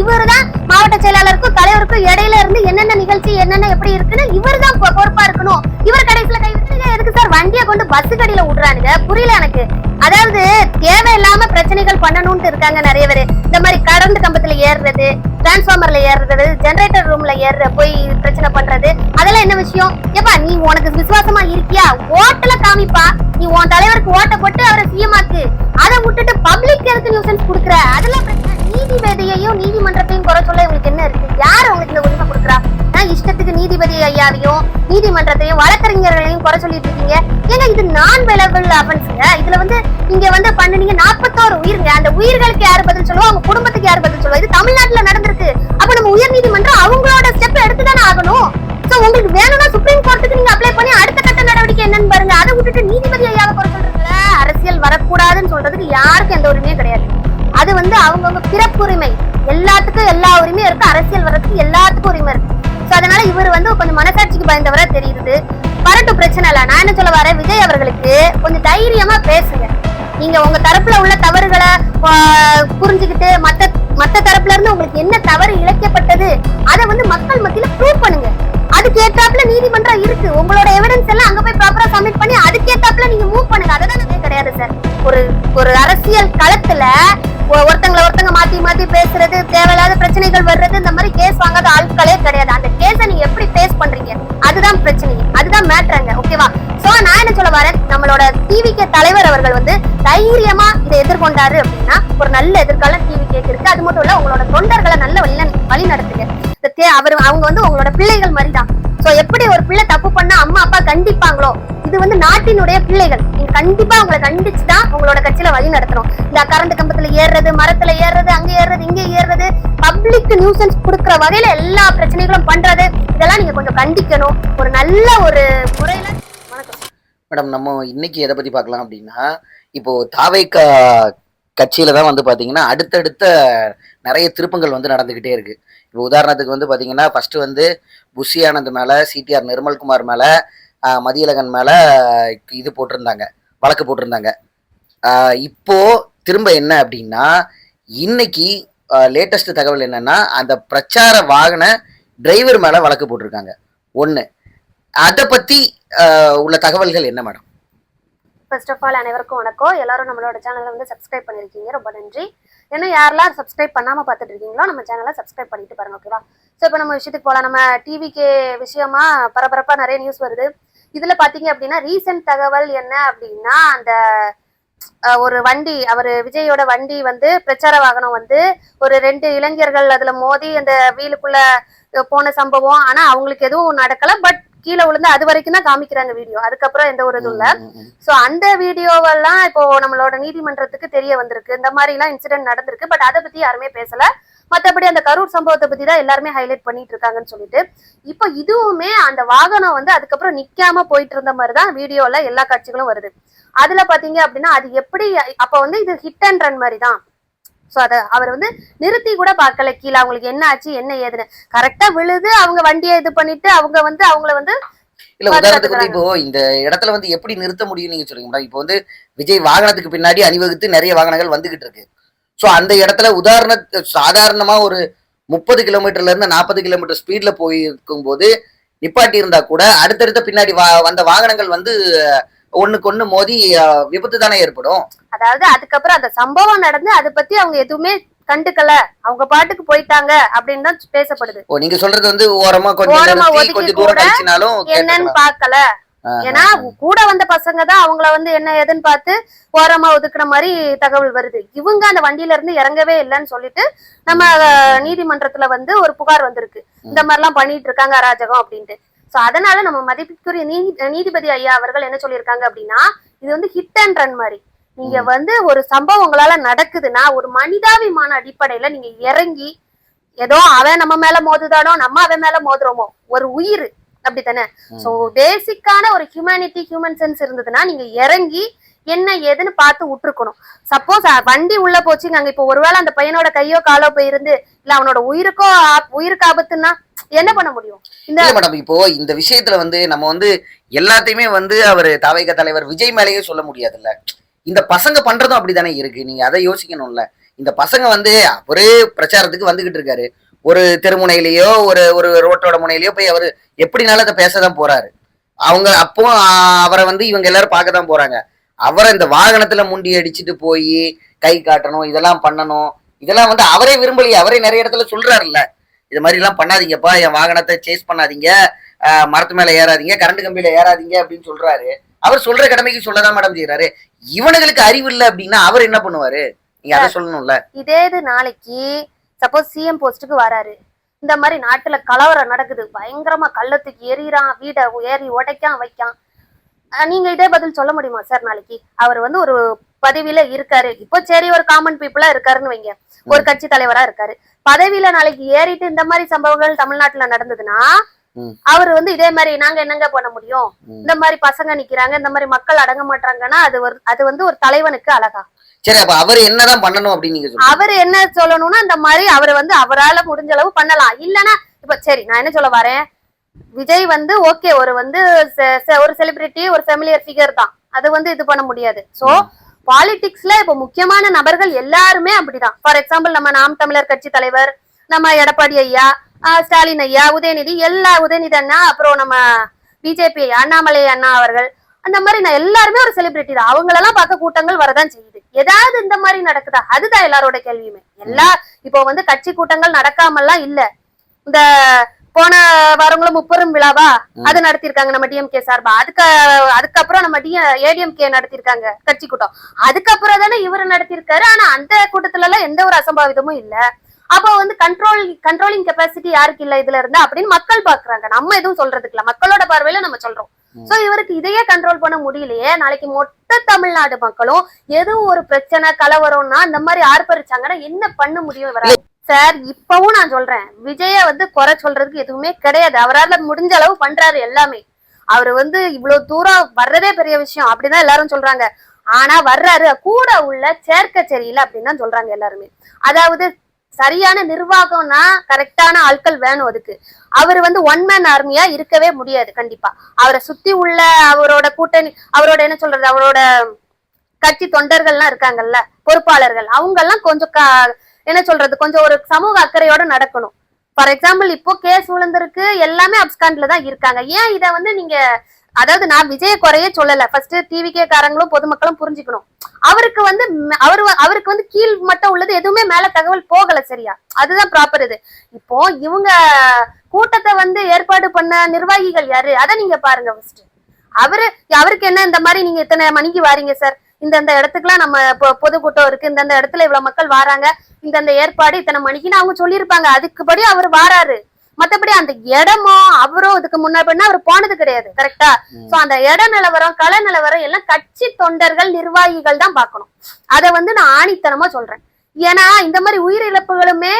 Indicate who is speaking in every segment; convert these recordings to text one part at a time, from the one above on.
Speaker 1: இவர்தான் மாவட்ட செயலாளருக்கும் தலைவருக்கும் இடையில இருந்து என்னென்ன நிகழ்ச்சி என்னென்ன எப்படி இருக்குன்னு இவர் தான் பொறுப்பா இருக்கணும். இவர் கடைசியில கை எதுக்கு சார் வண்டியை கொண்டு பஸ் கடியில விடுறானுங்க? புரியல எனக்கு. அதாவது தேவையில்லாம பிரச்சனைகள் பண்ணணும்னு இருக்காங்க நிறைய பேர். இந்த மாதிரி கடந்து கம்பத்துல ஏறுறது டிரான்ஸ்ஃபார்மர்ல ஏறுறது ஜெனரேட்டர் ரூம்ல ஏறுற போய் பிரச்சனை பண்றது அதெல்லாம் என்ன விஷயம்? ஏப்பா நீ உனக்கு விசுவாசமா இருக்கியா? ஓட்டுல காமிப்பா. நீ உன் தலைவருக்கு ஓட்ட போட்டு அவரை சிஎம் ஆக்கு. அதை விட்டுட்டு பப்ளிக் எதுக்கு நியூசன்ஸ் கொடுக்குற? அதெல்லாம் பிரச்சனை. நீதிபதியையும் நீதிமன்றத்தையும் குறை சொல்ல உங்களுக்கு என்ன இருக்கு? யார் உங்களுக்கு இந்த உரிமை கொடுக்குறா? நான் இஷ்டத்துக்கு நீதிபதி ஐயாவையும் நீதிமன்றத்தையும் வழக்கறிஞர்களையும் குறை சொல்லிட்டு இருக்கீங்க. ஏங்க இது நான் வெலபிள் அஃபென்ஸுங்க இதுல வந்து இங்க வந்து பண்ணுனீங்க நாற்பத்தோரு உயிருங்க. அந்த உயிர்களுக்கு யார் பதில் சொல்லுவோம் அவங்க குடும்பத்துக்கு யார் பதில் சொல்லுவோம் இது தமிழ்நாட்டுல நடந்திருக்கு. அப்ப நம்ம உயர் நீதிமன்றம் அவங்களோட ஸ்டெப் எடுத்து தானே ஆகணும்? சோ உங்களுக்கு வேணும்னா சுப்ரீம் கோர்ட்டுக்கு நீங்க அப்ளை பண்ணி அடுத்த கட்ட நடவடிக்கை என்னன்னு பாருங்க. அதை விட்டுட்டு நீதிபதி ஐயாவை குறை சொல்றீங்களா? அரசியல் வரக்கூடாதுன்னு சொல்றதுக்கு யாருக்கும் எந்த உரிமையும் கிடையாது. வந்து அவங்கவுங்க பிறப்புரிமை. எல்லாத்துக்கும் எல்லா உரிமையும் இருக்கு. அரசியல் வர்றதுக்கு எல்லாத்துக்கும் உரிமை இருக்கு. ஸோ அதனால இவர் வந்து கொஞ்சம் மனசாட்சிக்கு பயந்தவரா தெரியுது. வரட்டும் பிரச்சனை இல்லை. நான் என்ன சொல்ல வரேன்? விஜய் அவர்களுக்கு கொஞ்சம் தைரியமா பேசுங்க. நீங்க உங்க தரப்புல உள்ள தவறுகளை புரிஞ்சுக்கிட்டு மத்த மத்த தரப்புல இருந்து உங்களுக்கு என்ன தவறு இழைக்கப்பட்டது அதை வந்து மக்கள் மத்தியில ப்ரூவ் பண்ணுங்க. அதுக்கேற்றாப்புல நீதிமன்றம் இருக்கு. உங்களோட எவிடன்ஸ் எல்லாம் அங்க போய் ப்ராப்பரா சப்மிட் பண்ணி அதுக்கு நீங்க மூவ் பண்ணுங்க. அதுதான் கிடையாது சார் ஒரு ஒரு அரசியல் களத்துல ஒருத்தங்களை ஒருத்தங்கள ஒருத்தங்க மாத்தி மாத்தி பேசுறது தேவையில்லாத பிரச்சனைகள் வர்றது இந்த மாதிரி கேஸ் வாங்காத ஆட்களே கிடையாது. அந்த கேஸை நீங்க எப்படி ஃபேஸ் பண்றீங்க? அதுதான் பிரச்சனை. அதுதான் மேட்ருங்க ஓகேவா சோ நான் என்ன சொல்ல வரேன்? நம்மளோட டிவிகே தலைவர் அவர்கள் வந்து தைரியமா இதை எதிர்கொண்டாரு அப்படின்னா ஒரு நல்ல எதிர்காலம் டிவிகேக்கு இருக்கு. அது மட்டும் இல்ல உங்களோட தொண்டர்களை நல்ல வழி வழி நடத்துங்க. அவர் அவங்க வந்து உங்களோட பிள்ளைகள் மாதிரி தான் சோ எப்படி ஒரு பிள்ளை தப்பு பண்ணா அம்மா கண்டிப்பாங்களோ? இது வந்து நாட்டினுடைய பிள்ளைகள். நீங்க கண்டிப்பா அவங்களை கண்டிச்சுதான் உங்களோட கட்சியில வழி நடத்தணும். இந்த கரண்ட் கம்பத்துல ஏறுறது மரத்துல ஏறுறது அங்க ஏறுறது இங்க ஏறுறது பப்ளிக் நியூசன்ஸ் கொடுக்குற வகையில எல்லா பிரச்சனைகளும் பண்றது இதெல்லாம் நீங்க கொஞ்சம் கண்டிக்கணும். ஒரு நல்ல ஒரு முறையில வணக்கம்.
Speaker 2: மேடம் நம்ம இன்னைக்கு எதை பத்தி பார்க்கலாம் அப்படின்னா இப்போ தாவைக்கா கட்சியில தான் வந்து பாத்தீங்கன்னா அடுத்தடுத்த நிறைய திருப்பங்கள் வந்து நடந்துகிட்டே இருக்கு. இப்போ உதாரணத்துக்கு வந்து பாத்தீங்கன்னா ஃபர்ஸ்ட் வந்து புஷி ஆனந்த் மேல சிடிஆர் நிர்மல்குமார் மேல மதியழகன் மேலே இது போட்டிருந்தாங்க வழக்கு போட்டிருந்தாங்க. இப்போ திரும்ப என்ன அப்படின்னா இன்னைக்கு லேட்டஸ்ட் தகவல் என்னன்னா அந்த பிரச்சார வாகன டிரைவர் மேலே வழக்கு போட்டிருக்காங்க. ஒன்று அதை பற்றி உள்ள தகவல்கள் என்ன மேடம்?
Speaker 1: ஃபர்ஸ்ட் ஆஃப் ஆல் அனைவருக்கும் வணக்கம். எல்லாரும் நம்மளோட சேனலை வந்து சப்ஸ்கிரைப் பண்ணியிருக்கீங்க. ரொம்ப நன்றி. ஏன்னா யாரெல்லாம் சப்ஸ்கிரைப் பண்ணாமல் பார்த்துட்டு இருக்கீங்களோ நம்ம சேனலை சப்ஸ்கிரைப் பண்ணிட்டு பாருங்க ஓகேவா ஸோ இப்போ நம்ம விஷயத்துக்கு போகலாம் நம்ம டிவிக்கு விஷயமா பரபரப்பாக நிறைய நியூஸ் வருது. இதுல பாத்தீங்க அப்படின்னா ரீசெண்ட் தகவல் என்ன அப்படின்னா அந்த ஒரு வண்டி அவர் விஜயோட வண்டி வந்து பிரச்சார வாகனம் வந்து ஒரு ரெண்டு இளைஞர்கள் அதுல மோதி அந்த வீலுக்குள்ள போன சம்பவம். ஆனா அவங்களுக்கு எதுவும் நடக்கல. பட் கீழே விழுந்து அது வரைக்கும் தான் காமிக்கிறாங்க வீடியோ அதுக்கப்புறம் எந்த ஒரு இதுவும் இல்ல. சோ அந்த வீடியோவெல்லாம் இப்போ நம்மளோட நீதிமன்றத்துக்கு தெரிய வந்திருக்கு. இந்த மாதிரி எல்லாம் இன்சிடென்ட் நடந்திருக்கு. பட் அதை பத்தி யாருமே பேசல. மத்தபடி அந்த கரூர் சம்பவத்தை பத்தி தான் எல்லாருமே ஹைலைட் பண்ணிட்டு இருக்காங்கன்னு சொல்லிட்டு இப்போ இதுவுமே அந்த வாகனம் வந்து அதுக்கப்புறம் நிக்காம போயிட்டு இருந்த மாதிரி தான் வீடியோல எல்லா காட்சிகளும் வருது. அதுல பாத்தீங்க அப்படின்னா அது எப்படி அப்ப வந்து இது ஹிட் அண்ட் ரன் மாதிரி தான். சோ அத அவர் வந்து நிறுத்தி கூட பார்க்கல. கீழே அவங்களுக்கு என்ன ஆச்சு என்ன ஏதுன்னு. கரெக்டா விழுது அவங்க வண்டியை இது பண்ணிட்டு அவங்க வந்து அவங்கள வந்து
Speaker 2: இல்ல உதாரணத்துக்கு இப்போ இந்த இடத்துல வந்து எப்படி நிறுத்த முடியும் நீங்க சொல்லுங்க மேடம் இப்போ வந்து விஜய் வாகனத்துக்கு பின்னாடி அணிவகுத்து நிறைய வாகனங்கள் வந்துகிட்டு இருக்கு. சோ அந்த இடத்துல உதாரண சாதாரணமா ஒரு முப்பது கிலோமீட்டர்ல இருந்து நாற்பது கிலோமீட்டர் ஸ்பீட்ல போயிருக்கும் போது நிப்பாட்டி இருந்தா கூட அடுத்தடுத்த பின்னாடி வா- வந்த வாகனங்கள் வந்து ஒண்ணுக்கு ஒண்ணு மோதி விபத்து தானே ஏற்படும்.
Speaker 1: அதாவது அதுக்கப்புறம் அந்த சம்பவம் நடந்து அதை பத்தி அவங்க எதுவுமே கண்டுக்கல. அவங்க பாட்டுக்கு போயிட்டாங்க அப்படின்னு தான் பேசப்படுது.
Speaker 2: நீங்க சொல்றது வந்து ஓரமா கொஞ்சம்
Speaker 1: என்னன்னு பாக்கல. ஏன்னா கூட வந்த பசங்க தான் அவங்கள வந்து என்ன ஏதுன்னு பார்த்து ஓரமா ஒதுக்குன மாதிரி தகவல் வருது. இவங்க அந்த வண்டியில இருந்து இறங்கவே இல்லைன்னு சொல்லிட்டு நம்ம நீதிமன்றத்துல வந்து ஒரு புகார் வந்திருக்கு. இந்த மாதிரி எல்லாம் பண்ணிட்டு இருக்காங்க அராஜகம் அப்படின்ட்டு. சோ அதனால நம்ம மதிப்பிற்குரிய நீதி நீதிபதி ஐயா அவர்கள் என்ன சொல்லியிருக்காங்க அப்படின்னா இது வந்து ஹிட் அண்ட் ரன் மாதிரி. நீங்க வந்து ஒரு சம்பவம் உங்களால நடக்குதுன்னா ஒரு மனிதாபிமான அடிப்படையில நீங்க இறங்கி ஏதோ அவன் நம்ம மேல மோதுதானோ நம்ம அவன் மேல மோதுறோமோ ஒரு உயிர் அப்படித்தானே? சோ பேசிக்கான ஒரு ஹியூமனிட்டி ஹியூமன் சென்ஸ் இருந்ததுன்னா நீங்க இறங்கி என்ன ஏதுன்னு பார்த்து விட்டுருக்கணும் சப்போஸ் வண்டி உள்ள போச்சுங்க அங்க இப்போ ஒருவேளை அந்த பையனோட கையோ காலோ போயிருந்து இல்ல அவனோட உயிருக்கோ உயிருக்கு ஆபத்துன்னா என்ன பண்ண முடியும்? இந்த
Speaker 2: இல்ல மேடம் இப்போ இந்த விஷயத்துல வந்து நம்ம வந்து எல்லாத்தையுமே வந்து அவர் தவைக தலைவர் விஜய் மேலேயே சொல்ல முடியாதுல்ல. இந்த பசங்க பண்றதும் அப்படித்தானே இருக்கு. நீங்க அதை யோசிக்கணும்ல. இந்த பசங்க வந்து ஒரே பிரச்சாரத்துக்கு வந்துகிட்டு இருக்காரு. ஒரு தெருமுனையிலயோ ஒரு ஒரு ரோட்டோட முனையிலயோ போய் அவர் எப்படினாலும் அதை பேசதான் போறாரு. அவங்க அப்போ அவரை வந்து இவங்க எல்லாரும் பார்க்க தான் போறாங்க. அவரை இந்த வாகனத்துல முண்டி அடிச்சுட்டு போய் கை காட்டணும் இதெல்லாம் பண்ணணும். இதெல்லாம் வந்து அவரே விரும்பலையே அவரே நிறைய இடத்துல சொல்றாருல்ல. இது மாதிரி எல்லாம் பண்ணாதீங்கப்பா என் வாகனத்தை சேஸ் பண்ணாதீங்க. மரத்து மேல ஏறாதீங்க கரண்ட் கம்பியில ஏறாதீங்க அப்படின்னு சொல்றாரு. அவர் சொல்ற கடமைக்கு சொல்லதான் மேடம் செய்யறாரு இவனுங்களுக்கு அறிவு இல்லை அப்படின்னா அவர் என்ன பண்ணுவாரு? நீங்க அதை சொல்லணும்ல.
Speaker 1: இதே இது நாளைக்கு சப்போஸ் சிஎம் போஸ்ட்டுக்கு வராரு. இந்த மாதிரி நாட்டுல கலவரம் நடக்குது. பயங்கரமா கள்ளத்துக்கு எறிறான் வீடை ஏறி உடைக்கான் வைக்கான். நீங்க இதே பதில் சொல்ல முடியுமா சார் நாளைக்கு? அவர் வந்து ஒரு பதவியில இருக்காரு. இப்போ சரி ஒரு காமன் பீப்புளா இருக்காருன்னு வைங்க. ஒரு கட்சி தலைவரா இருக்காரு. பதவியில நாளைக்கு ஏறிட்டு இந்த மாதிரி சம்பவங்கள் தமிழ்நாட்டுல நடந்ததுன்னா. அவர் வந்து இதே மாதிரி நாங்க என்னங்க பண்ண முடியும். இந்த மாதிரி பசங்க நிக்கிறாங்க இந்த மாதிரி மக்கள் அடங்க மாட்டாங்கன்னா அது ஒரு அது வந்து ஒரு தலைவனுக்கு அழகா.
Speaker 2: சரி அப்ப அவர் என்னதான் பண்ணணும் அப்படின்னு நீங்க
Speaker 1: அவர் என்ன சொல்லணும்னா இந்த மாதிரி அவர் வந்து அவரால முடிஞ்ச அளவு பண்ணலாம். இல்லனா இப்ப சரி நான் என்ன சொல்ல வரேன்? விஜய் வந்து ஓகே ஒரு வந்து ஒரு செலிபிரிட்டி ஒரு ஃபெமிலியர் ஃபிகர் தான். அது வந்து இது பண்ண முடியாது. சோ பாலிடிக்ஸ்ல இப்ப முக்கியமான நபர்கள் எல்லாருமே அப்படிதான். ஃபார் எக்ஸாம்பிள் நம்ம நாம் தமிழர் கட்சி தலைவர் நம்ம எடப்பாடி ஐயா ஸ்டாலின் ஐயா உதயநிதி எல்லா உதயநிதி அண்ணா அப்புறம் நம்ம பிஜேபி அண்ணாமலை அண்ணா அவர்கள் அந்த மாதிரி நான் எல்லாருமே ஒரு செலிபிரிட்டி தான். அவங்களெல்லாம் பார்க்க கூட்டங்கள் வரதான் செய்யுது ஏதாவது இந்த மாதிரி நடக்குதா? அதுதான் எல்லாரோட கேள்வியுமே. எல்லா இப்போ வந்து கட்சி கூட்டங்கள் நடக்காமல்லாம் இல்ல. இந்த போன வாரங்களும் முப்பெரும் விழாவா? அது நடத்திருக்காங்க நம்ம டிஎம்கே சார்பா. அதுக்கு அதுக்கப்புறம் நம்ம டி ஏடிஎம்கே நடத்திருக்காங்க கட்சி கூட்டம். அதுக்கப்புறம் தானே இவரு நடத்திருக்காரு ஆனா அந்த கூட்டத்துல எல்லாம் எந்த ஒரு அசம்பாவிதமும் இல்ல. அப்போ வந்து கண்ட்ரோல் கண்ட்ரோலிங் கெப்பாசிட்டி யாருக்கு இல்ல இதுல இருந்தா அப்படின்னு மக்கள் பாக்குறாங்க. நம்ம எதுவும் சொல்றதுக்கு இல்ல. மக்களோட பார்வையில நம்ம சொல்றோம். சோ இவருக்கு இதையே கண்ட்ரோல் பண்ண முடியலையே. நாளைக்கு மொத்த தமிழ்நாடு மக்களும் எதுவும் ஒரு பிரச்சனை கலவரம்னா இந்த மாதிரி ஆர்ப்பரிச்சாங்கன்னா என்ன பண்ண முடியும் இவரால? சார் இப்பவும் நான் சொல்றேன். விஜய வந்து குறை சொல்றதுக்கு எதுவுமே கிடையாது. அவரால முடிஞ்ச அளவு பண்றாரு எல்லாமே. அவர் வந்து இவ்வளவு தூரம் வர்றதே பெரிய விஷயம் அப்படிதான் எல்லாரும் சொல்றாங்க. ஆனா வர்றாரு. கூட உள்ள சேர்க்க சரியில்லை அப்படின்னு தான் சொல்றாங்க எல்லாருமே. அதாவது சரியான நிர்வாகம்னா கரெக்டான ஆட்கள் வேணும் அதுக்கு. அவர் வந்து ஒன் மேன் ஆர்மியா இருக்கவே முடியாது கண்டிப்பா. அவரை சுத்தி உள்ள அவரோட கூட்டணி அவரோட என்ன சொல்றது அவரோட கட்சி தொண்டர்கள்லாம் இருக்காங்கல்ல பொறுப்பாளர்கள் அவங்க எல்லாம் கொஞ்சம் க- என்ன சொல்றது கொஞ்சம் ஒரு சமூக அக்கறையோட நடக்கணும். ஃபார் எக்ஸாம்பிள் இப்போ கேஸ் விழுந்திருக்கு எல்லாமே அப்ஸ்காண்ட்ல தான் இருக்காங்க. ஏன் இதை வந்து நீங்க அதாவது நான் விஜய குறைய சொல்லல. ஃபர்ஸ்ட் டிவிகே காரங்களும் பொதுமக்களும் புரிஞ்சுக்கணும். அவருக்கு வந்து அவரு அவருக்கு வந்து கீழ் மட்டும் உள்ளது எதுவுமே மேல தகவல் போகல சரியா? அதுதான் ப்ராப்பர் இது. இப்போ இவங்க கூட்டத்தை வந்து ஏற்பாடு பண்ண நிர்வாகிகள் யாரு? அதை நீங்க பாருங்க ஃபர்ஸ்ட் அவரு அவருக்கு என்ன இந்த மாதிரி நீங்க இத்தனை மணிக்கு வாரீங்க சார் இந்தந்த இடத்துக்குலாம் நம்ம பொ- பொதுக்கூட்டம் இருக்கு. இந்தந்த இடத்துல இவ்வளவு மக்கள் வாராங்க. இந்தந்த ஏற்பாடு இத்தனை மணிக்குன்னு அவங்க சொல்லியிருப்பாங்க. அதுக்குபடி அவர் வாராரு. மத்தபடி அந்த இடமோ அவரோ இதுக்கு முன்னாடி அவர் போனது கிடையாது கரெக்டா சோ அந்த இட நிலவரம் கள நிலவரம் எல்லாம் கட்சி தொண்டர்கள் நிர்வாகிகள் தான் பார்க்கணும். அதை வந்து நான் ஆணித்தனமா சொல்றேன். ஏன்னா இந்த மாதிரி உயிரிழப்புகளுமே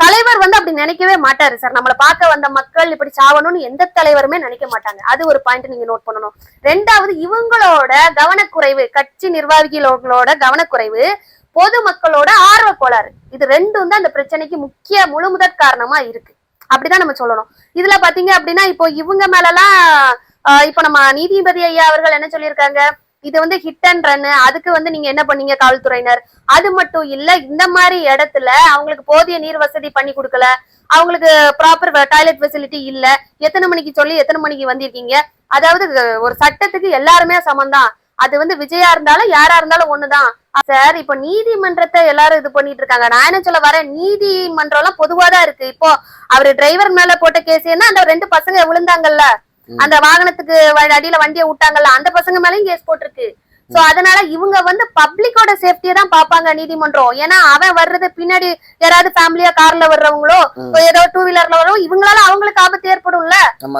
Speaker 1: தலைவர் வந்து அப்படி நினைக்கவே மாட்டாரு சார். நம்மள பார்க்க வந்த மக்கள் இப்படி சாவணும்னு எந்த தலைவருமே நினைக்க மாட்டாங்க. அது ஒரு பாயிண்ட் நீங்க நோட் பண்ணணும். ரெண்டாவது இவங்களோட கவனக்குறைவு கட்சி நிர்வாகிகளோட கவனக்குறைவு பொதுமக்களோட ஆர்வ கோளாறு. இது ரெண்டும் தான் அந்த பிரச்சனைக்கு முக்கிய முழு முதற் காரணமா இருக்கு. அப்படிதான் நம்ம சொல்லணும். இதுல பாத்தீங்க அப்படின்னா இப்போ இவங்க மேலலாம் இப்போ நம்ம நீதிபதி ஐயா அவர்கள் என்ன சொல்லியிருக்காங்க? இது வந்து ஹிட் அண்ட் ரன்னு அதுக்கு வந்து நீங்க என்ன பண்ணீங்க காவல்துறையினர்? அது மட்டும் இல்ல இந்த மாதிரி இடத்துல அவங்களுக்கு போதிய நீர் வசதி பண்ணி கொடுக்கல. அவங்களுக்கு ப்ராப்பர் டாய்லெட் ஃபெசிலிட்டி இல்ல. எத்தனை மணிக்கு சொல்லி எத்தனை மணிக்கு வந்திருக்கீங்க? அதாவது ஒரு சட்டத்துக்கு எல்லாருமே சமம்தான். அது வந்து விஜயா இருந்தாலும் யாரா இருந்தாலும் ஒண்ணுதான். சார் இப்ப நீதிமன்றத்தை எல்லாரும் இது பண்ணிட்டு இருக்காங்க. நான் என்ன சொல்ல வரேன்? நீதிமன்றம் எல்லாம் பொதுவாதான் இருக்கு. இப்போ அவரு டிரைவர் மேல போட்ட கேஸ் என்ன அந்த ரெண்டு பசங்க விழுந்தாங்கல்ல. அந்த வாகனத்துக்கு அடியில வண்டியை விட்டாங்கல்ல. அந்த பசங்க மேலயும் கேஸ் போட்டிருக்கு. சோ அதனால இவங்க வந்து பப்ளிக்கோட சேஃப்டியை தான் பாப்பாங்க நீதிமன்றம். ஏன்னா அவன் வர்றது பின்னாடி யாராவது ஃபேமிலியா கார்ல வர்றவங்களோ. ஏதோ டூ வீலர்ல வர்றவங்க இவங்களால அவங்களுக்கு ஆபத்து ஏற்படும்ல.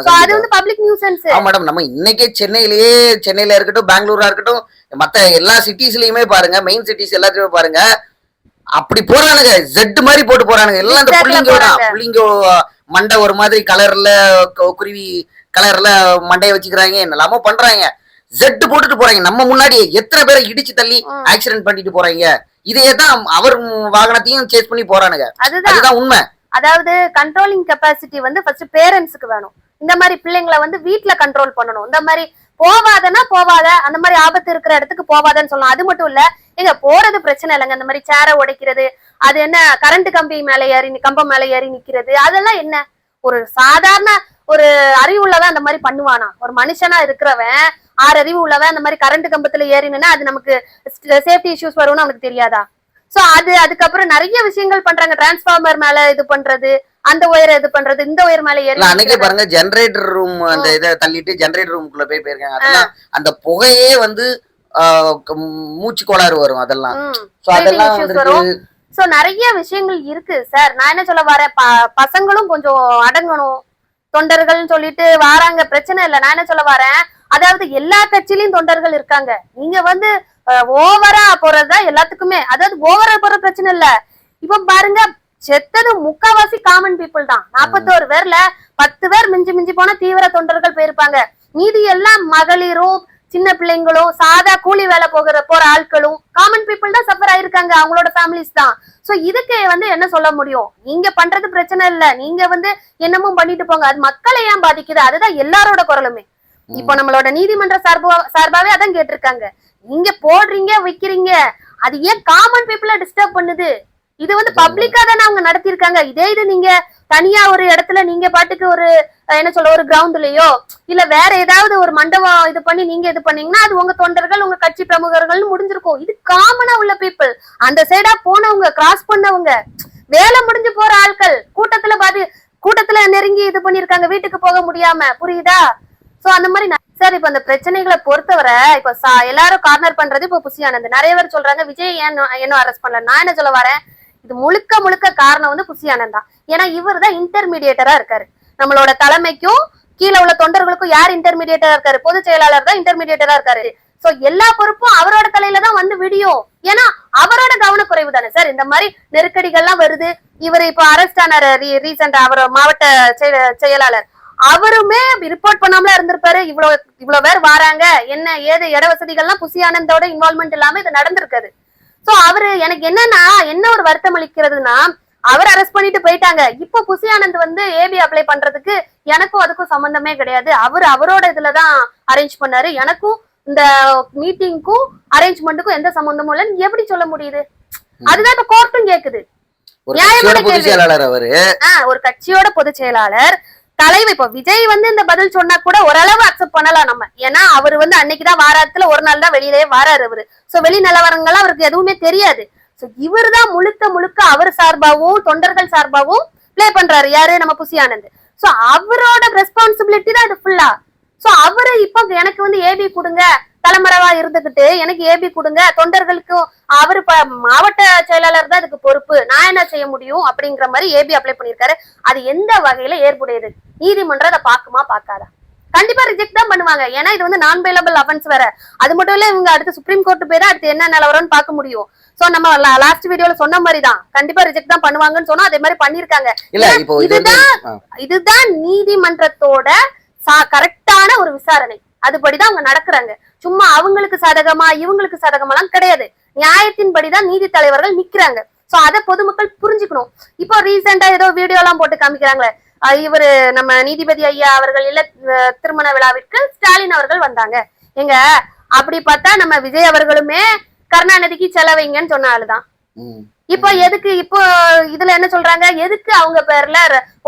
Speaker 1: சோ அது வந்து பப்ளிக் நியூசன்ஸ்
Speaker 2: மேடம் நம்ம இன்னைக்கே சென்னையிலேயே சென்னையில இருக்கட்டும் பெங்களூரா இருக்கட்டும் மத்த எல்லா சிட்டிஸ்லயுமே பாருங்க மெயின் சிட்டிஸ் எல்லாத்துலயுமே பாருங்க அப்படி போறானுங்க. ஜெட் மாதிரி போட்டு போறானுங்க. எல்லாம்
Speaker 1: ல
Speaker 2: புள்ளிங்கோ தான். புள்ளிங்கோ மண்டை ஒரு மாதிரி கலர்ல குருவி கலர்ல மண்டைய வச்சுக்கிறாங்க. என்னெல்லாமோ பண்றாங்க. ஜெட் போட்டுட்டு போறாங்க. நம்ம முன்னாடி எத்தனை பேரை இடிச்சு தள்ளி. ஆக்சிடென்ட் பண்ணிட்டு போறாங்க? இதையே தான் அவர் வாகனத்தையும் சேஸ் பண்ணி போறானுங்க.
Speaker 1: அதுதான்.
Speaker 2: உண்மை.
Speaker 1: அதாவது கண்ட்ரோலிங் கெப்பாசிட்டி வந்து ஃபர்ஸ்ட் பேரண்ட்ஸுக்கு வேணும். இந்த மாதிரி பிள்ளைங்களை வந்து வீட்ல கண்ட்ரோல் பண்ணணும். இந்த மாதிரி போவாதன்னா போவாத அந்த மாதிரி ஆபத்து இருக்கிற இடத்துக்கு போவாதன்னு சொல்லலாம் அது மட்டும் இல்ல எங்க போறது பிரச்சனை இல்லைங்க. அந்த மாதிரி சேரை உடைக்கிறது அது என்ன கரண்ட் கம்பி மேல ஏறி கம்பம் மேல ஏறி நிக்கிறது அதெல்லாம் என்ன? ஒரு சாதாரண ஒரு அறிவுள்ளவன் அந்த மாதிரி பண்ணுவானா? ஒரு மனுஷனா இருக்கிறவன் ஆறு அறிவு உள்ளவன் அந்த மாதிரி கரண்ட் கம்பத்துல ஏறினா அது நமக்கு சேஃப்டி இஷ்யூஸ் வரும்னு அவனுக்கு தெரியாதா? சோ அது அதுக்கப்புறம் நிறைய விஷயங்கள் பண்றாங்க. டிரான்ஸ்ஃபார்மர் மேல இது பண்றது அந்த ஒயரை இது பண்றது இந்த ஒயர் மேல ஏறி
Speaker 2: அன்னைக்கே. பாருங்க ஜெனரேட்டர் ரூம் அந்த இதை தள்ளிட்டு ஜெனரேட்டர் ரூமுக்குள்ள போய் போயிருக்காங்க. அதெல்லாம் அந்த புகையே வந்து மூச்சு கோளாறு வரும் அதெல்லாம். சோ அதெல்லாம்.
Speaker 1: சோ நிறைய விஷயங்கள் இருக்கு சார் நான் என்ன சொல்ல வரேன்? பசங்களும் கொஞ்சம் அடங்கணும். தொண்டர்கள்னு சொல்லிட்டு வாராங்க. பிரச்சனை இல்ல. நான் என்ன சொல்ல வரேன்? அதாவது எல்லா கட்சியிலயும் தொண்டர்கள் இருக்காங்க. நீங்க வந்து ஓவரா போறதுதான் எல்லாத்துக்குமே. அதாவது ஓவரா போற பிரச்சனை இல்ல. இப்ப பாருங்க செத்தது முக்காவாசி காமன் பீப்புள் தான். நாற்பத்தோரு பேர்ல பத்து பேர் மிஞ்சி மிஞ்சி போனா தீவிர தொண்டர்கள் போயிருப்பாங்க. மீதி எல்லாம் மகளிரும் சின்ன பிள்ளைங்களும் சாதா கூலி வேலை போகிற போற ஆட்களும் காமன் பீப்புள் தான் சஃபர் ஆயிருக்காங்க அவங்களோட ஃபேமிலிஸ் தான். சோ இதுக்கு வந்து என்ன சொல்ல முடியும்? நீங்க பண்றது பிரச்சனை இல்ல. நீங்க வந்து என்னமும் பண்ணிட்டு போங்க. அது மக்களை ஏன் பாதிக்குது? அதுதான் எல்லாரோட குரலுமே. இப்போ நம்மளோட நீதிமன்ற சார்பா சார்பாவே அதான் கேட்டிருக்காங்க. நீங்க போடுறீங்க வைக்கிறீங்க. அது ஏன் காமன் பீப்புள டிஸ்டர்ப் பண்ணுது? இது வந்து பப்ளிக்கா தானே அவங்க நடத்திருக்காங்க இதே இது நீங்க தனியா ஒரு இடத்துல நீங்க பாட்டுக்கு ஒரு என்ன சொல்ல ஒரு கிரவுண்ட்லயோ இல்ல வேற ஏதாவது ஒரு மண்டபம் இது பண்ணி நீங்க இது பண்ணீங்கன்னா அது உங்க தொண்டர்கள் உங்க கட்சி பிரமுகர்கள் முடிஞ்சிருக்கும். இது காமனா உள்ள பீப்புள் அந்த சைடா போனவங்க கிராஸ் பண்ணவங்க வேலை முடிஞ்சு போற ஆட்கள் கூட்டத்துல பாதி கூட்டத்துல நெருங்கி இது பண்ணிருக்காங்க வீட்டுக்கு போக முடியாம. புரியுதா? சோ அந்த மாதிரி சார் இப்ப அந்த பிரச்சனைகளை பொறுத்தவரை இப்ப எல்லாரும் கார்னர் பண்றது இப்ப புசியானது நிறைய பேர் சொல்றாங்க விஜய் ஏன் இன்னும் அரெஸ்ட் பண்ணல? நான் என்ன சொல்ல வரேன்? இது முழுக்க முழுக்க காரணம் வந்து குசி ஆனந்த் தான். ஏன்னா இவர் தான் இன்டர்மீடியேட்டரா இருக்காரு. நம்மளோட தலைமைக்கும் கீழே உள்ள தொண்டர்களுக்கும் யார் இன்டர்மீடியேட்டரா இருக்காரு? பொதுச் செயலாளர் தான் இன்டர்மீடியேட்டரா இருக்காரு. சோ எல்லா பொறுப்பும் அவரோட தலையில தான் வந்து விடியும். ஏன்னா அவரோட கவனக்குறைவு தானே சார்? இந்த மாதிரி நெருக்கடிகள்லாம் வருது. இவர் இப்ப அரெஸ்ட் ஆனாரு. ரீசெண்டா அவர் மாவட்ட செயல- செயலாளர். அவருமே ரிப்போர்ட் பண்ணாமல இருந்திருப்பாரு. இவ்வளவு இவ்வளவு பேர் வராங்க. என்ன ஏது இட வசதிகள்லாம் புசி ஆனந்தோட இன்வால்மெண்ட் இல்லாம இது நடந்திருக்காது. சோ அவரு எனக்கு என்னன்னா என்ன ஒரு வருத்தம் அளிக்கிறதுனா அவர் அரெஸ்ட் பண்ணிட்டு போயிட்டாங்க. இப்போ புசி ஆனந்த் வந்து ஏபி அப்ளை பண்றதுக்கு எனக்கும் அதுக்கும் சம்பந்தமே கிடையாது. அவர் அவரோட இதுலதான் அரேஞ்ச் பண்ணாரு. எனக்கும் இந்த மீட்டிங்க்கும் அரேஞ்ச்மெண்ட்டுக்கும் எந்த சம்பந்தமும் இல்லைன்னு எப்படி சொல்ல முடியுது? அதுதான் இப்ப கோர்ட்டும் கேக்குது. நியாயமான ஒரு கட்சியோட பொதுச் செயலாளர். தலைவர் இப்போ விஜய் வந்து இந்த பதில் சொன்னா கூட ஓரளவு அக்செப்ட் பண்ணலாம் நம்ம. ஏன்னா அவர் வந்து அன்னைக்குதான் வாரத்துல ஒரு நாள் தான் வெளியிலேயே வாராரு அவரு. சோ வெளி நிலவரங்கள்லாம் அவருக்கு எதுவுமே தெரியாது. சோ இவர் தான் முழுக்க முழுக்க அவர் சார்பாகவும் தொண்டர்கள் சார்பாகவும் ப்ளே பண்றாரு. யாரு? நம்ம புசி ஆனந்த். சோ அவரோட ரெஸ்பான்சிபிலிட்டி தான் இது ஃபுல்லா சோ அவரு இப்போ எனக்கு வந்து ஏபி கொடுங்க. தலைமறைவா இருந்துகிட்டு எனக்கு ஏபி கொடுங்க. தொண்டர்களுக்கும் அவரு மாவட்ட செயலாளர் தான் இதுக்கு பொறுப்பு. நான் என்ன செய்ய முடியும் அப்படிங்கிற மாதிரி ஏபி அப்ளை பண்ணிருக்காரு அது எந்த வகையில ஏற்புடையது? நீதிமன்றம் அதை பாக்குமா பாக்காதா கண்டிப்பா ரிஜெக்ட் தான் பண்ணுவாங்க. ஏன்னா இது வந்து நான் பெயிலபிள் அஃபென்ஸ் வேற. அது மட்டும் இல்ல இவங்க அடுத்து சுப்ரீம் கோர்ட் போய் அடுத்து என்ன நிலவரம்னு பார்க்க முடியும். சோ நம்ம லாஸ்ட் வீடியோல சொன்ன மாதிரி தான். கண்டிப்பா ரிஜெக்ட் தான் பண்ணுவாங்கன்னு சொன்னா அதே மாதிரி பண்ணிருக்காங்க
Speaker 2: இல்ல இப்போ இது வந்து ஆ.
Speaker 1: இதுதான் நீதிமன்றத்தோட கரெக்டான ஒரு விசாரணை. அதுபடிதான் அவங்க நடக்கிறாங்க. சும்மா அவங்களுக்கு சாதகமா இவங்களுக்கு சாதகமாலாம் கிடையாது. நியாயத்தின்படிதான் நீதி தலைவர்கள் நிக்கிறாங்க. சோ அத பொதுமக்கள் புரிஞ்சுக்கணும். இப்போ ரீசெண்டா ஏதோ வீடியோ எல்லாம் போட்டு காமிக்கிறாங்களே. இவரு நம்ம நீதிபதி ஐயா அவர்கள் இல்ல அஹ் திருமண விழாவிற்கு ஸ்டாலின் அவர்கள் வந்தாங்க. எங்க அப்படி பார்த்தா நம்ம விஜய் அவர்களுமே கருணாநிதிக்கு செலவைங்கன்னு சொன்ன ஆளுதான். இப்போ எதுக்கு இப்போ இதுல என்ன சொல்றாங்க? எதுக்கு அவங்க பேர்ல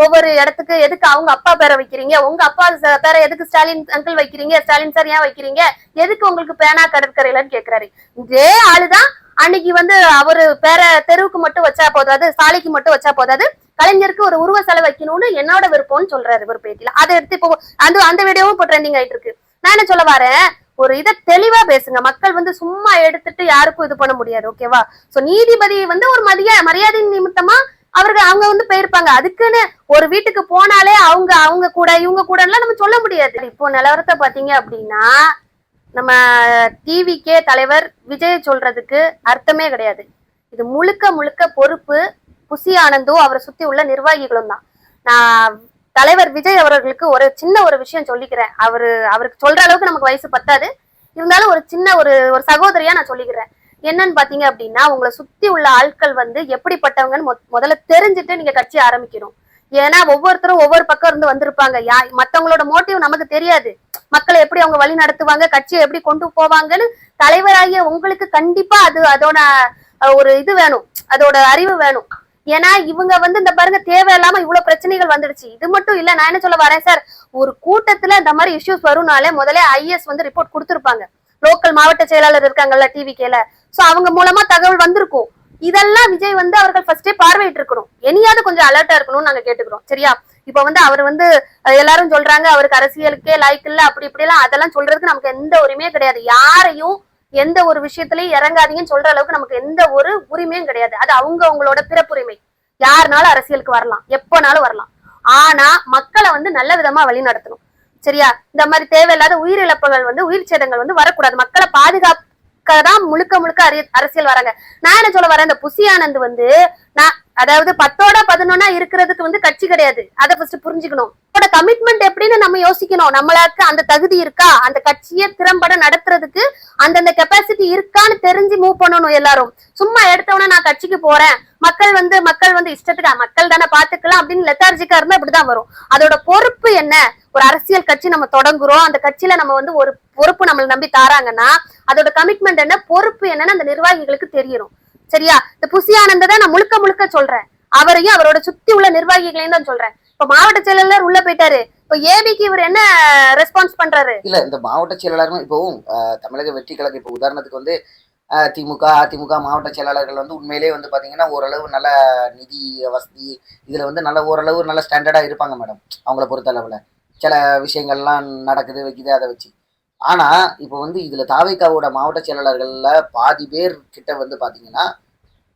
Speaker 1: ஒவ்வொரு இடத்துக்கு எதுக்கு அவங்க அப்பா பேரை வைக்கிறீங்க? உங்க அப்பா பேரை எதுக்கு ஸ்டாலின் அங்கிள் வைக்கிறீங்க? ஸ்டாலின் சார் ஏன் வைக்கிறீங்க? எதுக்கு உங்களுக்கு பேனா கடற்கரையிலன்னு கேக்குறாரு. இதே ஆளுதான் அன்னைக்கு வந்து அவரு பேரை தெருவுக்கு மட்டும் வச்சா போதாது சாலைக்கு மட்டும் வச்சா போதாது கலைஞருக்கு ஒரு உருவ சிலை வைக்கணும்னு என்னோட விருப்பம்னு சொல்றாரு ஒரு பேட்டியில. அதை எடுத்து இப்போ அந்த அந்த வீடியோவும் இப்போ ட்ரெண்டிங் ஆயிட்டு இருக்கு நான் என்ன சொல்ல வரேன்? ஒரு இதை தெளிவா பேசுங்க. மக்கள் வந்து சும்மா எடுத்துட்டு யாருக்கும் இது பண்ண முடியாது ஓகேவா சோ நீதிபதி வந்து ஒரு மதிய மரியாதை நிமித்தமா அவர்கள் அவங்க வந்து போயிருப்பாங்க. அதுக்குன்னு ஒரு வீட்டுக்கு போனாலே அவங்க அவங்க கூட இவங்க கூட எல்லாம் நம்ம சொல்ல முடியாது. இப்போ நிலவரத்தை பாத்தீங்க அப்படின்னா நம்ம டிவிக்கே தலைவர் விஜய் சொல்றதுக்கு அர்த்தமே கிடையாது. இது முழுக்க முழுக்க பொறுப்பு புசி ஆனந்தும் அவரை சுத்தி உள்ள நிர்வாகிகளும் தான். நான் தலைவர் விஜய் அவர்களுக்கு ஒரு சின்ன ஒரு விஷயம் சொல்லிக்கிறேன். அவரு அவருக்கு சொல்ற அளவுக்கு நமக்கு வயசு பத்தாது. இருந்தாலும் ஒரு சின்ன ஒரு ஒரு சகோதரியா நான் சொல்லிக்கிறேன். என்னன்னு பாத்தீங்க அப்படின்னா உங்களை சுத்தி உள்ள ஆட்கள் வந்து எப்படிப்பட்டவங்கன்னு முதல்ல தெரிஞ்சுட்டு நீங்க கட்சி ஆரம்பிக்கணும். ஏன்னா ஒவ்வொருத்தரும் ஒவ்வொரு பக்கம் இருந்து வந்திருப்பாங்க. யா மத்தவங்களோட மோட்டிவ் நமக்கு தெரியாது. மக்களை எப்படி அவங்க வழி நடத்துவாங்க கட்சியை எப்படி கொண்டு போவாங்கன்னு தலைவராகிய உங்களுக்கு கண்டிப்பா அது அதோட ஒரு இது வேணும். அதோட அறிவு வேணும். ஏன்னா இவங்க வந்து இந்த பாருங்க தேவையில்லாம இவ்வளவு பிரச்சனைகள் வந்துடுச்சு. இது மட்டும் இல்ல நான் என்ன சொல்ல வரேன் சார் ஒரு கூட்டத்துல இந்த மாதிரி இஷ்யூஸ் வரும்னாலே முதல்ல ஐஎஸ் வந்து ரிப்போர்ட் கொடுத்துருப்பாங்க. லோக்கல் மாவட்ட செயலாளர் இருக்காங்கல்ல டிவி கேல சோ அவங்க மூலமா தகவல் வந்திருக்கும். இதெல்லாம் விஜய் வந்து அவர்கள் ஃபர்ஸ்டே பார்வையிட்டு இருக்கணும் இனியாவது கொஞ்சம் அலர்ட்டா இருக்கணும்னு நாங்க கேட்டுக்கிறோம். சரியா? இப்ப வந்து அவர் வந்து எல்லாரும் சொல்றாங்க அவருக்கு அரசியலுக்கே லைக் இல்ல அப்படி இப்படி எல்லாம் அதெல்லாம் சொல்றதுக்கு நமக்கு எந்த உரிமையே கிடையாது. யாரையும் எந்த ஒரு விஷயத்திலையும் இறங்காதீங்கன்னு சொல்ற அளவுக்கு நமக்கு எந்த ஒரு உரிமையும் கிடையாது. அது அவங்க அவங்களோட பிறப்புரிமை. யாருனாலும் அரசியலுக்கு வரலாம். எப்போனாலும் வரலாம். ஆனா மக்களை வந்து நல்ல விதமா வழி நடத்தணும் சரியா? இந்த மாதிரி தேவையில்லாத உயிரிழப்புகள் வந்து உயிர் சேதங்கள் வந்து வரக்கூடாது. மக்களை பாதுகாப்பு தான் முழுக்க முழுக்க அறி- அரசியல் வராங்க. நான் என்ன சொல்ல வரேன் இந்த புசி ஆனந்த் வந்து நான் அதாவது பத்தோட பதினொன்னா இருக்கிறதுக்கு வந்து கட்சி கிடையாது. அதை ஃபர்ஸ்ட் புரிஞ்சுக்கணும். அவரோட கமிட்மெண்ட் எப்படின்னு நம்ம யோசிக்கணும். நம்மளுக்கு அந்த தகுதி இருக்கா? அந்த கட்சியை திறம்பட நடத்துறதுக்கு அந்தந்த கெப்பாசிட்டி இருக்கான்னு தெரிஞ்சு மூவ் பண்ணணும் எல்லாரும். சும்மா எடுத்தவன நான் கட்சிக்கு போறேன். மக்கள் வந்து மக்கள் வந்து இஷ்டத்துக்கு மக்கள் தானே பாத்துக்கலாம் அப்படின்னு லெத்தார்ஜிக்கா இருந்தா அப்படிதான் வரும். அதோட பொறுப்பு என்ன? ஒரு அரசியல் கட்சி நம்ம தொடங்குறோம். அந்த கட்சியில நம்ம வந்து ஒரு பொறுப்பு நம்மளை நம்பி தாராங்கன்னா அதோட கமிட்மெண்ட் என்ன? பொறுப்பு என்னன்னு அந்த நிர்வாகிகளுக்கு தெரியணும் சரியா? இந்த புசி ஆனந்த தான் நான் முழுக்க முழுக்க சொல்றேன். அவரையும் அவரோட சுத்தி உள்ள நிர்வாகிகளையும் தான் சொல்றேன். இப்ப மாவட்ட செயலாளர் உள்ள போயிட்டாரு. இப்ப ஏபிக்கு இவர் என்ன ரெஸ்பான்ஸ் பண்றாரு?
Speaker 2: இல்ல இந்த மாவட்ட செயலாளரும் இப்போ அஹ், தமிழக வெற்றி கழகம் இப்போ உதாரணத்துக்கு வந்து திமுக அதிமுக மாவட்ட செயலாளர்கள் வந்து உண்மையிலேயே வந்து பாத்தீங்கன்னா ஓரளவு நல்ல நிதி வசதி இதுல வந்து நல்ல ஓரளவு நல்ல ஸ்டாண்டர்டா இருப்பாங்க மேடம் அவங்கள பொறுத்த அளவுல. சில விஷயங்கள்லாம் நடக்குது வைக்குது அதை வச்சு. ஆனா இப்போ வந்து இதுல தாவைக்காவோட மாவட்ட செயலாளர்கள்ல பாதி பேர் கிட்ட வந்து பாத்தீங்கன்னா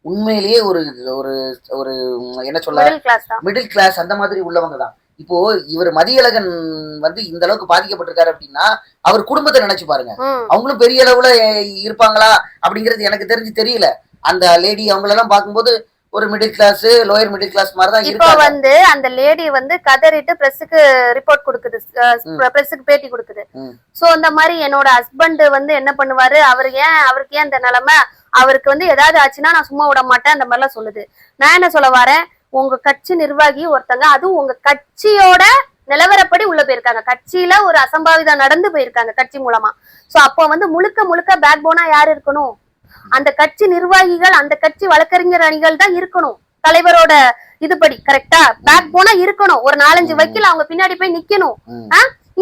Speaker 2: உண்மையிலேயே ஒரு ஒரு ஒரு என்ன சொல்ல?
Speaker 1: மிடில் கிளாஸ்
Speaker 2: அந்த மாதிரி உள்ளவங்க தான். இப்போ இவர் மதியழகன் வந்து இந்த அளவுக்கு பாதிக்கப்பட்டிருக்காரு அப்படின்னா அவர் குடும்பத்தை நினைச்சு பாருங்க. அவங்களும் பெரிய அளவுல இருப்பாங்களா அப்படிங்கிறது எனக்கு தெரிஞ்சு தெரியல. அந்த லேடி அவங்களெல்லாம் பார்க்கும்போது ஒரு middle class lower middle class மாதிரி தான்
Speaker 1: இப்போ வந்து அந்த லேடி வந்து கதறிட்டு பிரஸுக்கு ரிப்போர்ட் கொடுக்குது. பிரஸுக்கு பேட்டி கொடுக்குது. சோ இந்த மாதிரி என்னோட ஹஸ்பண்ட் வந்து என்ன பண்ணுவாரு? அவரு ஏன் அவருக்கு ஏன் இந்த நிலைமை? அவருக்கு வந்து ஏதாவது ஆச்சுன்னா நான் சும்மா விட மாட்டேன் அந்த மாதிரிலாம் சொல்லுது. நான் என்ன சொல்ல வரேன்? உங்க கட்சி நிர்வாகி ஒருத்தங்க அதுவும் உங்க கட்சியோட நிலவரப்படி உள்ள போயிருக்காங்க. கட்சியில ஒரு அசம்பாவிதம் நடந்து போயிருக்காங்க கட்சி மூலமா. சோ அப்போ வந்து முழுக்க முழுக்க பேக் போனா யார் இருக்கணும்? அந்த கட்சி நிர்வாகிகள் அந்த கட்சி வழக்கறிஞர் அணிகள் தான் இருக்கணும். தலைவரோட இதுபடி கரெக்டா பேக் போனா இருக்கணும். ஒரு நாலஞ்சு. வக்கீல் அவங்க பின்னாடி போய் நிக்கணும்?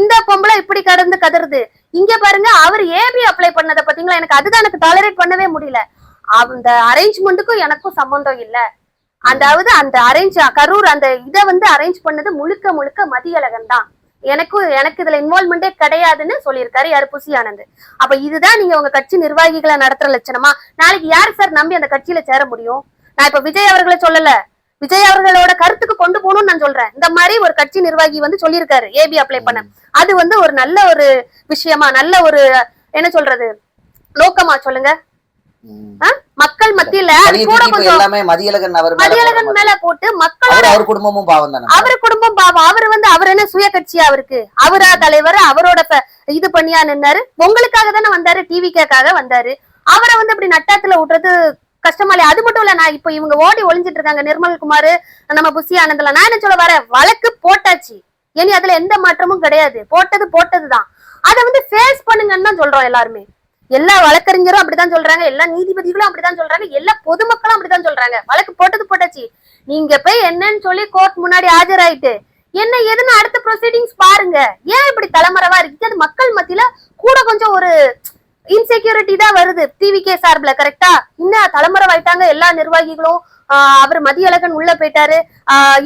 Speaker 1: இந்த பொம்பளை இப்படி கடந்து கதறுது. இங்க பாருங்க அவர் ஏபி அப்ளை பண்ணதை பாத்தீங்களா எனக்கு அதுதான் எனக்கு டாலரேட் பண்ணவே முடியல. அந்த அரேஞ்ச்மெண்ட்டுக்கும் எனக்கும் சம்பந்தம் இல்ல. அதாவது அந்த அரேஞ்ச் கரூர் அந்த இதை வந்து அரேஞ்ச் பண்ணது முழுக்க முழுக்க மதியழகன் தான். எனக்கும் எனக்கு இதுல இன்வால்மெண்டே கிடையாதுன்னு சொல்லியிருக்காரு யாரு புசி ஆனந்த். அப்ப இதுதான் நீங்க உங்க கட்சி நிர்வாகிகளை நடத்துற லட்சணமா? நாளைக்கு யார் சார் நம்பி அந்த கட்சியில சேர முடியும்? நான் இப்ப விஜய் அவர்களை சொல்லல. விஜய் அவர்களோட கருத்துக்கு கொண்டு போகணும்னு நான் சொல்றேன். இந்த மாதிரி ஒரு கட்சி நிர்வாகி வந்து சொல்லியிருக்காரு ஏபி அப்ளை பண்ண. அது வந்து ஒரு நல்ல ஒரு விஷயமா நல்ல ஒரு என்ன சொல்றது நோக்கமா சொல்லுங்க? மக்கள் மத்தியில கூட கொஞ்சம்
Speaker 2: எல்லாமே மதியழகன் அவர்
Speaker 1: மதியழகன் மேல போட்டு மக்கள்
Speaker 2: அவர் குடும்பமும் பாவம் தானே?
Speaker 1: அவர் குடும்பம் பாவம். அவர் வந்து அவர் என்ன சுய கட்சியா அவருக்கு? அவரா தலைவர்? அவரோட இது பண்ணியா நின்னாரு? உங்களுக்காக தானே வந்தாரு டிவிக்காக வந்தாரு. அவரை வந்து இப்படி நட்டாத்துல விட்டுறது கஷ்டமா இல்லையா அது மட்டும் இல்ல நான் இப்ப இவங்க ஓடி ஒளிஞ்சிட்டு இருக்காங்க. நிர்மல் குமார் நம்ம புசி ஆனந்தல நான் என்ன சொல்ல வரேன்? வழக்கு போட்டாச்சு. இனி அதுல எந்த மாற்றமும் கிடையாது. போட்டது போட்டதுதான். அதை வந்து ஃபேஸ் பண்ணுங்கன்னு தான் சொல்றோம் எல்லாருமே. எல்லா வழக்கறிஞரும் அப்படித்தான் சொல்றாங்க எல்லா நீதிபதிகளும் அப்படிதான் சொல்றாங்க எல்லா பொதுமக்களும் அப்படிதான் சொல்றாங்க. வழக்கு போட்டது போட்டாச்சு. நீங்க போய் என்னன்னு சொல்லி கோர்ட் முன்னாடி ஆஜராயிட்டு என்ன எதுன்னு அடுத்த ப்ரொசீடிங்ஸ் பாருங்க. ஏன் இப்படி தலைமறைவா இருக்கு? அது மக்கள் மத்தியில கூட கொஞ்சம் ஒரு இன்செக்யூரிட்டி தான் வருது. டிவிகே சார்பில் கரெக்டா இன்னும் தலைமறைவாயிட்டாங்க எல்லா நிர்வாகிகளும். அவர் மதியழகன் உள்ள போயிட்டாரு.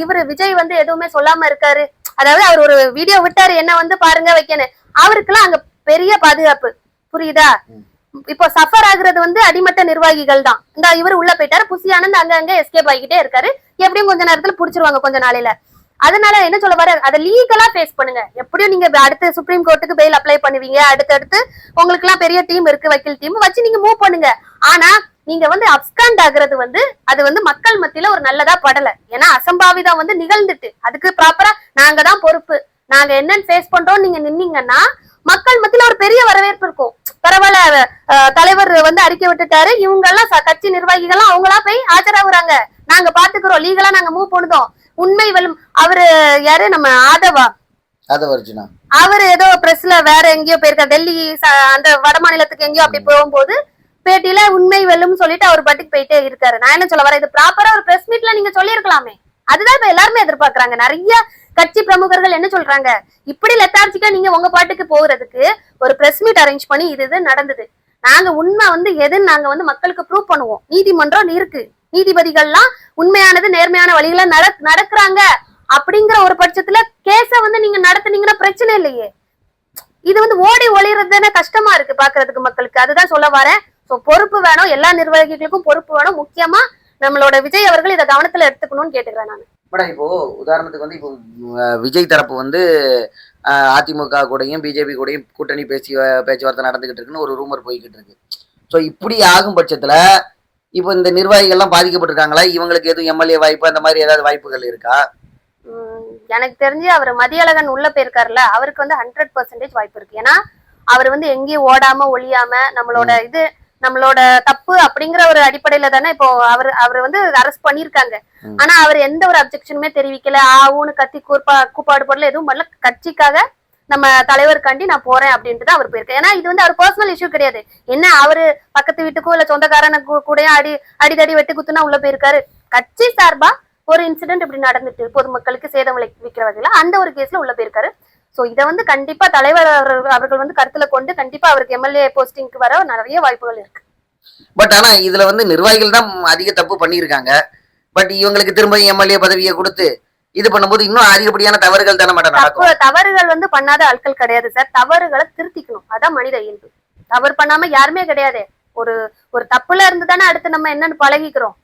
Speaker 1: இவரு விஜய் வந்து எதுவுமே சொல்லாம இருக்காரு. அதாவது அவர் ஒரு வீடியோ விட்டாரு என்ன வந்து பாருங்க வைக்கணும் அவருக்கெல்லாம் அங்க பெரிய பாதுகாப்பு. புரியுதா? இப்போ சஃபர் ஆகுறது வந்து அடிமட்ட நிர்வாகிகள் தான். இந்த இவர் உள்ள போயிட்டாரு புசி ஆனந்த் அங்க அங்க எஸ்கேப் ஆகிட்டே இருக்காரு. எப்படியும் கொஞ்ச நேரத்துல புடிச்சிருவாங்க கொஞ்ச நாளையில. அதனால என்ன சொல்ல வர அதை லீகலா ஃபேஸ் பண்ணுங்க. எப்படியும் நீங்க அடுத்து சுப்ரீம் கோர்ட்டுக்கு பெயில் அப்ளை பண்ணுவீங்க. அடுத்தடுத்து உங்களுக்கு எல்லாம் பெரிய டீம் இருக்கு வக்கீல் டீம் வச்சு நீங்க மூவ் பண்ணுங்க. ஆனா நீங்க வந்து அப்ஸ்காண்ட் ஆகுறது வந்து அது வந்து மக்கள் மத்தியில ஒரு நல்லதா படல. ஏன்னா அசம்பாவிதம் வந்து நிகழ்ந்துட்டு. அதுக்கு ப்ராப்பரா நாங்க தான் பொறுப்பு. நாங்க என்னன்னு ஃபேஸ் பண்றோம் நீங்க நின்னீங்கன்னா மக்கள் மத்தியில ஒரு பெரிய வரவேற்பு இருக்கும். பரவாயில்ல தலைவர் வந்து அறிக்கை விட்டுட்டாரு. இவங்க எல்லாம் கட்சி நிர்வாகிகள் அவங்களா போய் ஆஜராகுறாங்க. நாங்க பாத்துக்கிறோம். லீகலா நாங்க மூவ் பண்ணுதோம். உண்மை வெல்லும் அவரு யாரு? நம்ம ஆதவா? அவர் ஏதோ பிரஸ்ல வேற எங்கேயோ போயிருக்காரு. டெல்லி அந்த வட மாநிலத்துக்கு எங்கேயோ அப்படி போகும்போது பேட்டியில உண்மை வெல்லும் சொல்லிட்டு அவர் பாட்டுக்கு போயிட்டே இருக்காரு. நான் என்ன சொல்ல வரேன்? இது ப்ராப்பரா ஒரு பிரஸ் மீட்ல நீங்க சொல்லியிருக்கலாமே. அதுதான் இப்ப எல்லாருமே எதிர்பார்க்கறாங்க. நிறைய கட்சி பிரமுகர்கள் என்ன சொல்றாங்க? இப்படி லெத்தார்ஜிக்கா நீங்க உங்க பாட்டுக்கு போகிறதுக்கு ஒரு பிரஸ் மீட் அரேஞ்ச் பண்ணி இது இது நடந்தது. நாங்க உண்மை வந்து எதுன்னு நாங்க வந்து மக்களுக்கு ப்ரூவ் பண்ணுவோம். நீதிமன்றம் இருக்கு. நீதிபதிகள்லாம் உண்மையானது நேர்மையான வழியில நட நடக்கிறாங்க அப்படிங்கிற ஒரு பட்சத்துல கேஸ வந்து நீங்க நடத்துனீங்கன்னா பிரச்சனை இல்லையே. இது வந்து ஓடி ஒளிறது தானே கஷ்டமா இருக்கு பாக்குறதுக்கு மக்களுக்கு. அதுதான் சொல்ல வரேன். சோ பொறுப்பு வேணும். எல்லா நிர்வாகிகளுக்கும் பொறுப்பு வேணும். முக்கியமா நம்மளோட விஜய் அவர்கள் இதை கவனத்துல எடுத்துக்கணும்னு கேட்டுக்கிறேன் நான்.
Speaker 2: மேடம் இப்போ உதாரணத்துக்கு வந்து இப்போ விஜய் தரப்பு வந்து அதிமுக கூடயும் பிஜேபி கூடயும் கூட்டணி பேசி பேச்சுவார்த்தை நடந்துகிட்டு இருக்குன்னு ஒரு ரூமர் போய்கிட்டு இருக்கு. ஸோ இப்படி ஆகும் பட்சத்துல இப்போ இந்த நிர்வாகிகள்லாம் பாதிக்கப்பட்டிருக்காங்களா? இவங்களுக்கு எதுவும் எம்எல்ஏ வாய்ப்பு அந்த மாதிரி ஏதாவது வாய்ப்புகள் இருக்கா?
Speaker 1: எனக்கு தெரிஞ்சு அவர் மதியழகன் உள்ள போயிருக்காருல்ல அவருக்கு வந்து ஹண்ட்ரட் பர்சன்டேஜ் வாய்ப்பு இருக்கு. ஏன்னா அவர் வந்து எங்கேயும் ஓடாம ஒளியாம நம்மளோட இது நம்மளோட தப்பு அப்படிங்கிற ஒரு அடிப்படையில தானே இப்போ அவர் அவர் வந்து அரெஸ்ட் பண்ணிருக்காங்க
Speaker 2: ம்.
Speaker 1: ஆனா அவர் எந்த ஒரு அப்செக்ஷனுமே தெரிவிக்கல. ஆவுன்னு கத்தி கூர்ப்பா கூப்பாடு போடல எதுவும் பண்ணல. கட்சிக்காக நம்ம தலைவருக்காண்டி நான் போறேன் அப்படின்ட்டு தான் அவர் போயிருக்காரு. ஏன்னா இது வந்து அவர் பர்சனல் இஷ்யூ கிடையாது. என்ன அவரு பக்கத்து வீட்டுக்கோ இல்ல சொந்தக்காரன கூட அடி அடிதடி வெட்டி குத்துனா உள்ள போயிருக்காரு. கட்சி சார்பா ஒரு இன்சிடென்ட் இப்படி நடந்துட்டு பொதுமக்களுக்கு சேதம் விளைவிக்கிற வகையில அந்த ஒரு கேஸ்ல உள்ள போயிருக்காரு. சோ இத வந்து கண்டிப்பா தலைவர் அவர்கள் வந்து கருத்துல கொண்டு கண்டிப்பா அவருக்கு எம்எல்ஏ போஸ்டிங்க்கு வர நிறைய வாய்ப்புகள் இருக்கு.
Speaker 2: பட் ஆனா இதுல வந்து நிர்வாகிகள் தான் அதிக தப்பு பண்ணியிருக்காங்க. பட் இவங்களுக்கு திரும்ப எம்எல்ஏ பதவியை கொடுத்து இது பண்ணும்போது இன்னும் அதிகப்படியான தவறுகள் தானே மேடம் நடக்கும்?
Speaker 1: தவறுகள் வந்து பண்ணாத ஆட்கள் கிடையாது சார். தவறுகளை திருத்திக்கணும். அதான் மனித இயல்பு. தவறு பண்ணாம யாருமே கிடையாது. ஒரு ஒரு தப்புல இருந்து தானே அடுத்து நம்ம என்னன்னு பழகிக்கிறோம்.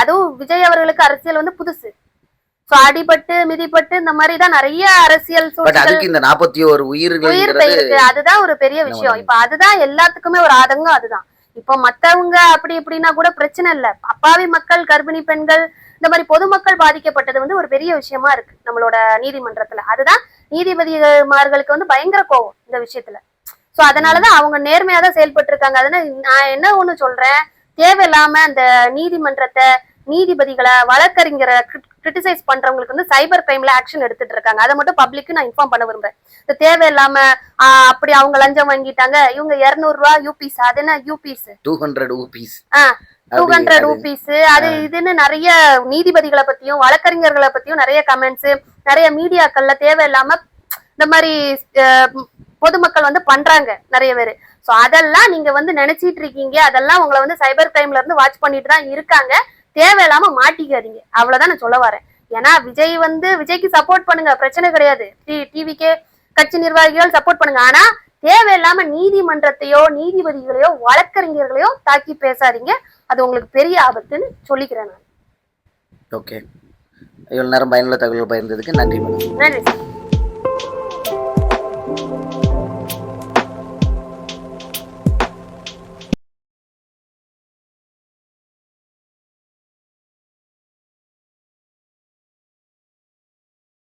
Speaker 1: அதுவும் விஜய் அவர்களுக்கு அரசியல் வந்து புதுசு. சோ அடிபட்டு மிதிப்பட்டு இந்த மாதிரி தான் நிறைய அரசியல்
Speaker 2: அதுக்கு இந்த நாற்பத்தி ஒரு
Speaker 1: உயிர்
Speaker 2: உயிர்கள்ங்கிறது
Speaker 1: போயிருக்கு அதுதான் ஒரு பெரிய விஷயம்? இப்ப அதுதான் எல்லாத்துக்குமே ஒரு ஆதங்கம் அதுதான். இப்ப மத்தவங்க அப்படி இப்படின்னா கூட பிரச்சனை இல்ல. அப்பாவி மக்கள் கர்ப்பிணி பெண்கள் இந்த மாதிரி பொதுமக்கள் பாதிக்கப்பட்டது வந்து ஒரு பெரிய விஷயமா இருக்கு நம்மளோட நீதிமன்றத்துல. அதுதான் நீதிபதிமார்களுக்கு வந்து பயங்கர கோவம் இந்த விஷயத்துல. சோ அதனாலதான் அவங்க நேர்மையா தான் செயல்பட்டு இருக்காங்க அதனால நான் என்ன ஒண்ணு சொல்றேன்? தேவையில்லாம அந்த நீதிமன்றத்தை நீதிபதிகளை வழக்கறிஞரை கிரிட்டிசைஸ் பண்றவங்களுக்கு வந்து சைபர் கிரைம்ல ஆக்ஷன் எடுத்துட்டு இருக்காங்க. அதை மட்டும் பப்ளிக்கு நான் இன்ஃபார்ம் பண்ண விரும்புறேன். இது தேவையில்லாம அப்படி அவங்க லஞ்சம் வாங்கிட்டாங்க இவங்க 200 ரூபா யூபிஸ் அது என்ன யூபிஸ்
Speaker 2: டூ ஹண்ட்ரட் ஊபீஸ்
Speaker 1: டூ ஹண்ட்ரட் ருபீஸ் அது இதுன்னு நிறைய நீதிபதிகளை பத்தியும் வழக்கறிஞர்களை பத்தியும் நிறைய கமெண்ட்ஸ் நிறைய மீடியாக்கள்ல தேவையில்லாம இந்த மாதிரி பொதுமக்கள் வந்து பண்றாங்க நிறைய பேர். சோ அதெல்லாம் நீங்க வந்து நினைச்சிட்டு இருக்கீங்க. அதெல்லாம் உங்களை வந்து சைபர் கிரைம்ல இருந்து வாட்ச் பண்ணிட்டு தான் இருக்காங்க. தேவையில்லாம மாட்டிக்காதீங்க. அவ்வளவுதான் நான் சொல்ல வரேன். ஏன்னா விஜய் வந்து விஜய்க்கு சப்போர்ட் பண்ணுங்க. பிரச்சனை கிடையாது. டிவிக்கே கட்சி நிர்வாகிகள் சப்போர்ட் பண்ணுங்க. ஆனா தேவையில்லாம நீதிமன்றத்தையோ நீதிபதிகளையோ வழக்கறிஞர்களையோ தாக்கி பேசாதீங்க. அது உங்களுக்கு பெரிய ஆபத்துன்னு சொல்லிக்கிறேன் நான்.
Speaker 2: ஓகே இவ்வளவு நேரம் பயனுள்ள தகவல் பகிர்ந்ததுக்கு நன்றி மேடம்.
Speaker 1: நன்றி